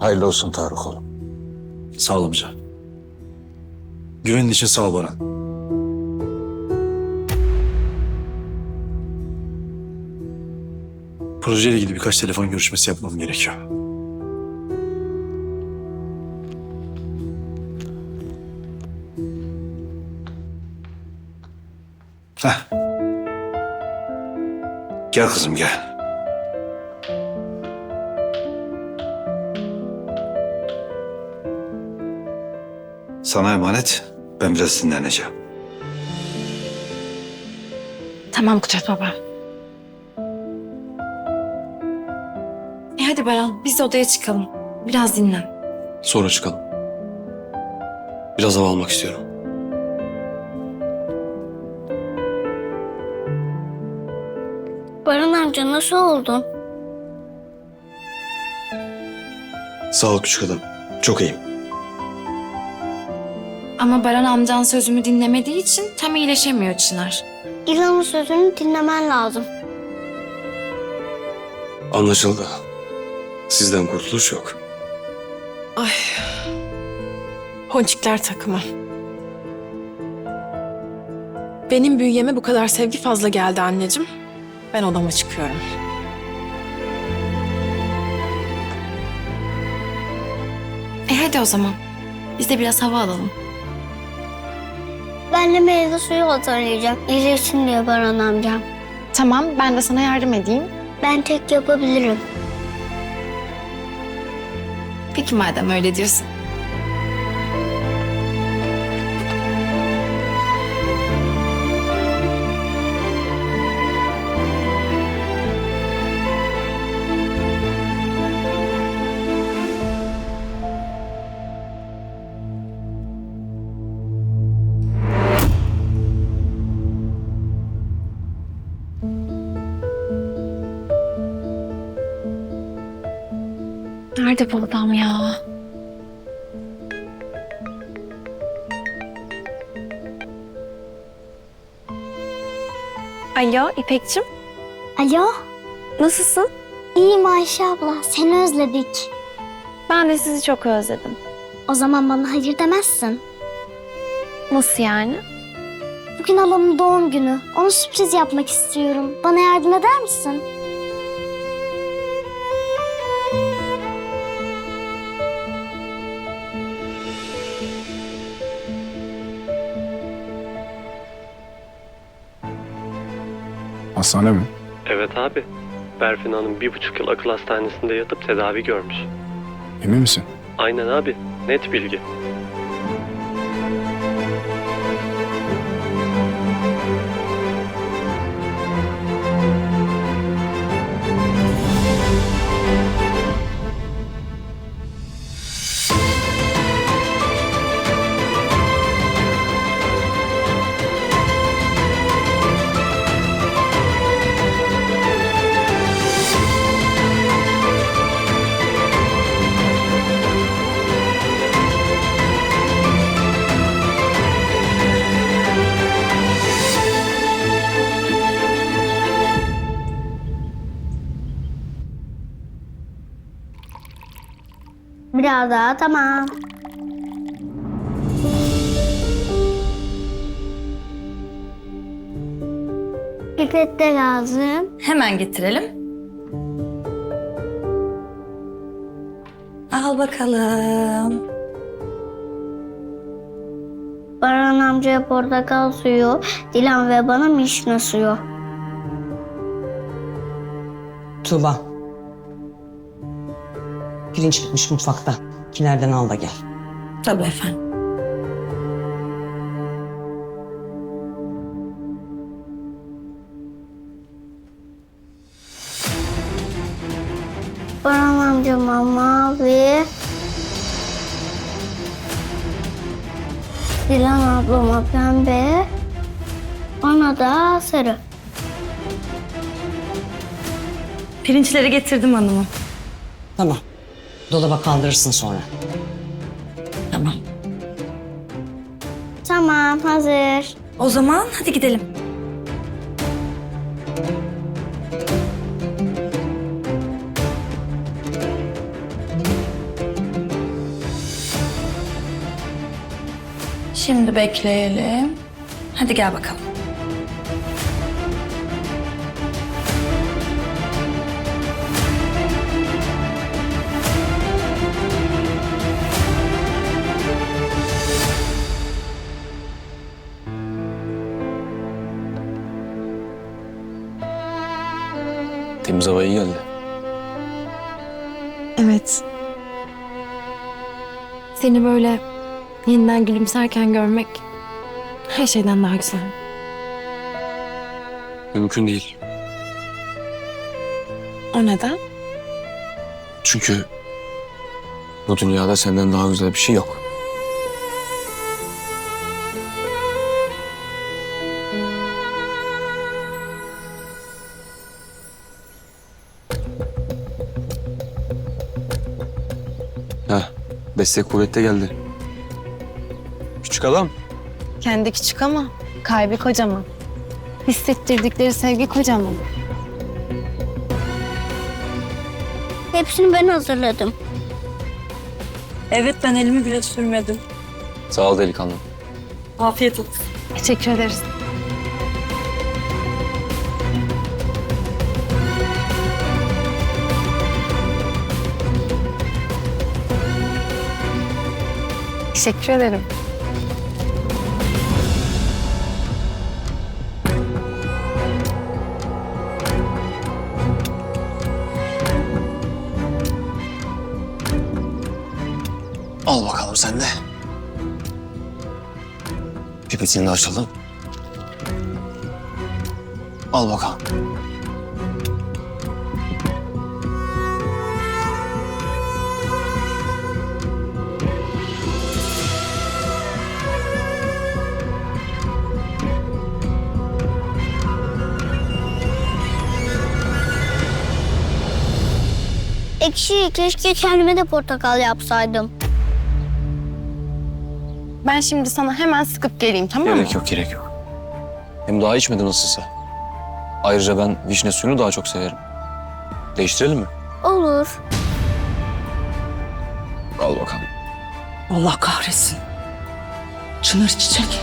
Hayırlı olsun Tarık oğlum. Sağ ol amca. Güvenin için sağ ol Baran. Projeyle ilgili birkaç telefon görüşmesi yapmam gerekiyor. Heh. Gel kızım gel. Sana emanet. Ben biraz dinleneceğim. Tamam Kudret Baba. E hadi Baran biz de odaya çıkalım. Biraz dinlen. Sonra çıkalım. Biraz hava almak istiyorum. Baran amca nasıl oldun? Sağ ol küçük adam. Çok iyiyim. Ama Baran amcan sözümü dinlemediği için tam iyileşemiyor Çınar. İlan'ın sözünü dinlemen lazım. Anlaşıldı. Sizden kurtuluş yok. Ponçikler takımı. Benim bünyeme bu kadar sevgi fazla geldi anneciğim. Ben odama çıkıyorum. E hadi o zaman. Biz de biraz hava alalım. Ben de meyve suyu hazırlayacağım. İyileşsin diye Baran amcam. Tamam ben de sana yardım edeyim. Ben tek yapabilirim. Peki madem öyle diyorsun. Nerede bu adam ya? Alo İpekçim, Alo, nasılsın? iyiyim Ayşe abla. Seni özledik. Ben de sizi çok özledim. O zaman bana hayır demezsin. Nasıl yani? Bugün halamın doğum günü. Ona sürpriz yapmak istiyorum. Bana yardım eder misin? Hastane mi? Evet abi. Berfin Hanım bir buçuk yıl akıl hastanesinde yatıp tedavi görmüş. Emin misin? Aynen abi. Net bilgi. Biraz daha tamam. Pipet de lazım. Hemen getirelim. Al bakalım. Baran amcaya portakal suyu, Dilan ve bana mişne suyu. Tuğba. Pirinç bitmiş mutfakta. Kilerden al da gel. Tabii efendim. Baran amcama mavi. Dilan ablama pembe. Bana da sarı. Pirinçleri getirdim hanımım. Tamam. Dolaba kaldırırsın sonra. Tamam. Tamam hazır. O zaman hadi gidelim. Şimdi bekleyelim. Hadi gel bakalım. Temiz hava iyi geldi. Evet. Seni böyle yeniden gülümserken görmek her şeyden daha güzel. Mümkün değil. O neden? Çünkü bu dünyada senden daha güzel bir şey yok. Destek kuvvette geldi. Küçük adam. Kendi küçük ama kalbi kocaman. Hissettirdikleri sevgi kocaman. Hepsini ben hazırladım. Evet ben elimi bile sürmedim. Sağ ol delikanlı. Afiyet olsun. Teşekkür ederiz. Teşekkür ederim. Al bakalım sen de. Pipetini de açalım. Al bakalım. Ekşi keşke kendime de portakal yapsaydım. Ben şimdi sana hemen sıkıp geleyim tamam mı? Gerek yok, gerek yok. Hem daha içmedi nasılsa. Ayrıca ben vişne suyunu daha çok severim. Değiştirelim mi? Olur. Al bakalım. Allah kahretsin. Çınar çiçek.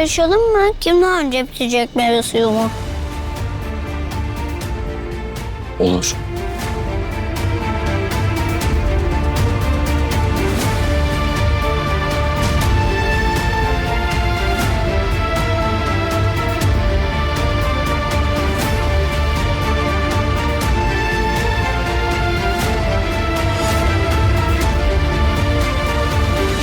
Yarışalım mı? Kim daha önce bitecek meyve suyu mu? Olur.